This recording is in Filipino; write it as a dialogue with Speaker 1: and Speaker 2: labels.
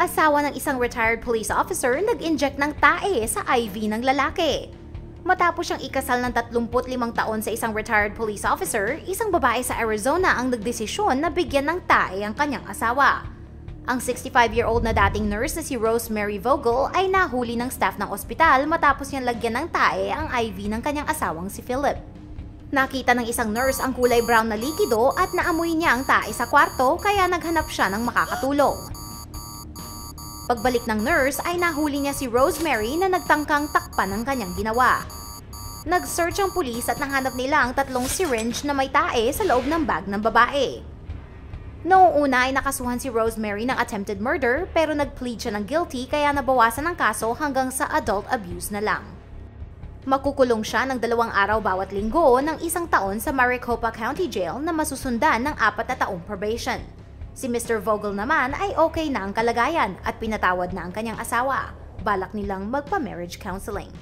Speaker 1: Asawa ng isang retired police officer nag-inject ng tae sa IV ng lalaki. Matapos siyang ikasal ng 35 taon sa isang retired police officer, isang babae sa Arizona ang nagdesisyon na bigyan ng tae ang kanyang asawa. Ang 65-year-old na dating nurse na si Rosemary Vogel ay nahuli ng staff ng ospital matapos niyang lagyan ng tae ang IV ng kanyang asawang si Philip. Nakita ng isang nurse ang kulay brown na likido at naamoy niya ang tae sa kwarto kaya naghanap siya ng makakatulong. Pagbalik ng nurse ay nahuli niya si Rosemary na nagtangkang takpan ng kanyang ginawa. Nag-search ang pulis at nahanap nila ang tatlong syringe na may tae sa loob ng bag ng babae. Noong una ay nakasuhan si Rosemary ng attempted murder pero nag-plead siya ng guilty kaya nabawasan ang kaso hanggang sa adult abuse na lang. Makukulong siya ng dalawang araw bawat linggo ng isang taon sa Maricopa County Jail na masusundan ng apat na taong probation. Si Mr. Vogel naman ay okay na ang kalagayan at pinatawad na ang kanyang asawa. Balak nilang magpa-marriage counseling.